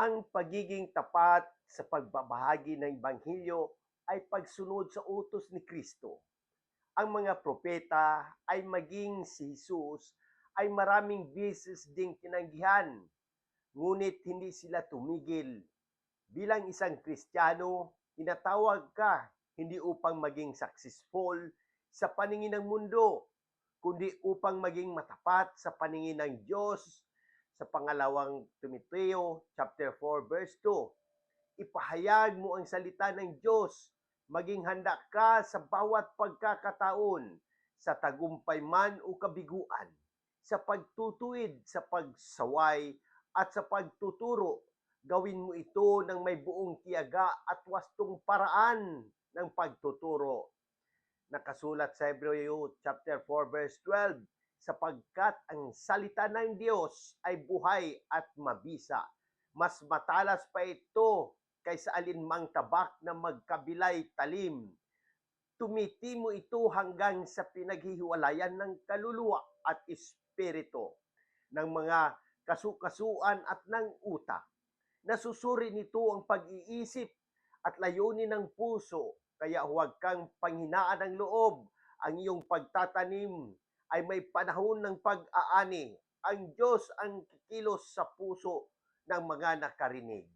Ang pagiging tapat sa pagbabahagi ng Ebanghelyo ay pagsunod sa utos ni Kristo. Ang mga propeta ay maging si Jesus ay maraming beses ding tinanggihan, ngunit hindi sila tumigil. Bilang isang Kristiyano, tinatawag ka hindi upang maging successful sa paningin ng mundo, kundi upang maging matapat sa paningin ng Diyos sa pangalawang Timoteo chapter 4 verse 2. Ipahayag mo ang salita ng Diyos, maging handa ka sa bawat pagkakataon, sa tagumpay man o kabiguan, sa pagtutuwid, sa pagsaway, at sa pagtuturo. Gawin mo ito ng may buong tiyaga at wastong paraan ng pagtuturo. Nakasulat sa Hebreo chapter 4 verse 12, sapagkat ang salita ng Diyos ay buhay at mabisa. Mas matalas pa ito kaysa alinmang tabak na magkabilay talim. Tumitimo ito hanggang sa pinaghihiwalayan ng kaluluwa at espiritu, ng mga kasukasuan at ng utak. Nasusuri nito ang pag-iisip at layunin ng puso, kaya huwag kang panghinaan ng loob. Ang iyong pagtatanim ay may panahon ng pag-aani. Ang Diyos ang kikilos sa puso ng mga nakarinig.